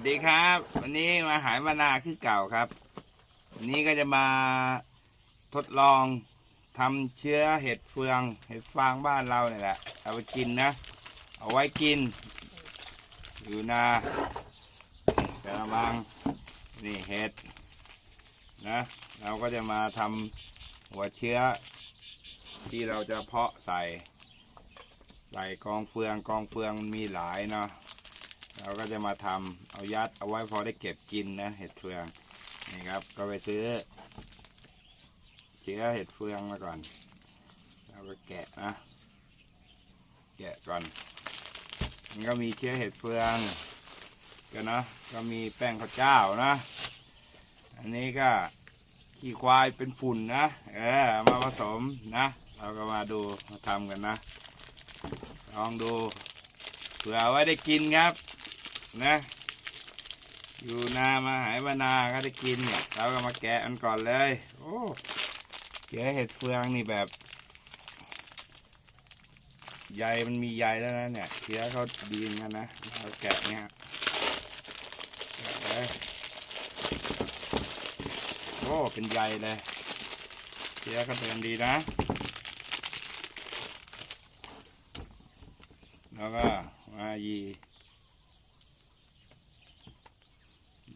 วัสดีครับ วันนี้มาหายมานาคือเก่าครับ วันนี้ก็จะมาทดลองทำเชื้อเห็ดเฟือง เห็ดฟางบ้านเราเนี่ยแหละ เอาไปกินนะ เอาไว้กิน อยู่นากระมังนี่เห็ดนะ เราก็จะมาทำหัวเชื้อ ที่เราจะเพาะใส่ใส่กองเฟืองกองเฟืองมีหลายเนาะ เราก็จะมาทำเอายัดเอาไว้พอได้เก็บกินนะเห็ดเฟืองนี่ครับ ก็ไปซื้อเชื้อเห็ดเฟืองมาก่อนเราก็แกะนะแกะก่อนมันก็มีเชื้อเห็ดเฟืองก็นะก็มีแป้งข้าวเจ้านะ อันนี้ก็ขี้ควายเป็นฝุ่นนะเออมาผสมนะเราก็มาดูมาทำกันนะลองดูเผื่อไว้ได้กินครับ นะ อยู่นามาหายมานาก็ได้กินเนี่ยเราก็มาแกะมันก่อนเลย โอ้เชื้อเห็ดเฟืองนี่แบบใยมันมีใยแล้วนะเนี่ยเชื้อเขาดีเหมือนกันนะเราแกะเนี่ยแกะเลยโอ้เป็นใยเลยเชื้อเขาเดินดีนะแล้วก็มายี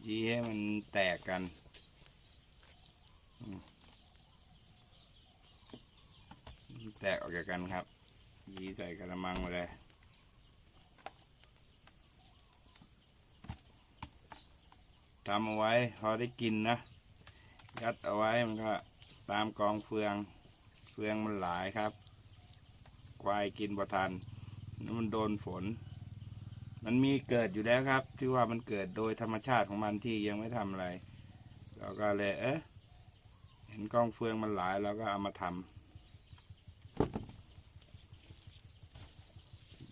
ยี ให้มันแตกกันแตกออกจากกันครับ ยีใส่กระมังมาเลยทำเอาไว้พอได้กินนะ ยัดเอาไว้มันก็ตามกองเฟือง เฟืองมันหลายครับ ควายกินประทันแล้วมันโดนฝน มันมีเกิดอยู่แล้วครับ ที่ว่ามันเกิดโดยธรรมชาติของมันที่ยังไม่ทำอะไร เราก็เลยเอ๊ะเห็นกล้องเฟืองมันหลายเราก็เอามาทำ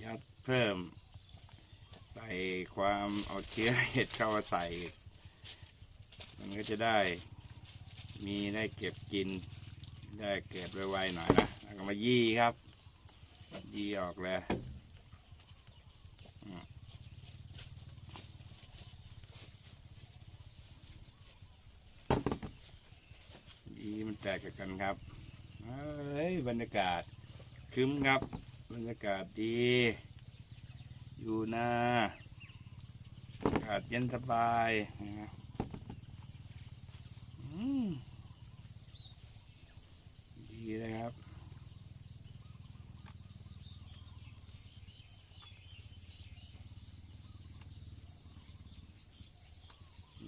ยัดเพิ่ม ใส่ความเอาเชื้อเห็ดเข้ามาใส่ มันก็จะได้มีได้เก็บกิน ได้เกิดไวๆหน่อยนะ แล้วก็มายี่ครับ ยี่ออกเลย ดีมัน แตกจากกันครับเฮ้ยบรรยากาศคึ้มครับ บรรยากาศดี อยู่นาอากาศเย็นสบายนะครับอืมดีเลยครับ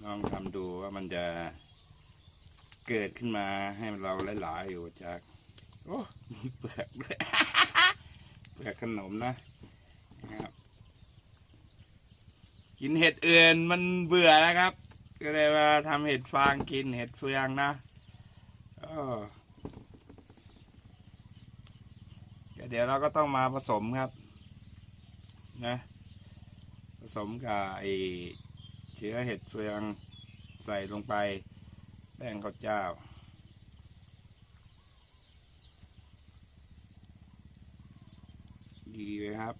ลองทำดูว่ามันจะ เกิดขึ้นมาให้เราหลายๆอยู่จากโอ้มีเปลือกด้วยเปลือกขนมนะนะครับ กินเห็ดอื่นมันเบื่อแล้วครับ ก็เลยมาทำเห็ดฟางกินเห็ดเฟืองนะเดี๋ยวเราก็ต้องมาผสมครับ นะ ผสมกับไอเชื้อเห็ดเฟืองใส่ลงไป แป้งข้าวเจ้า ดีเลยครับ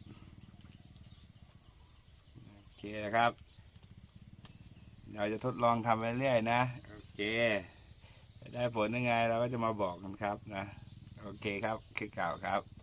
โอเคนะครับ เราจะทดลองทำไปเรื่อยนะ โอเค ได้ผลยังไงเราก็จะมาบอกกันครับนะ โอเคครับคือเก่าครับ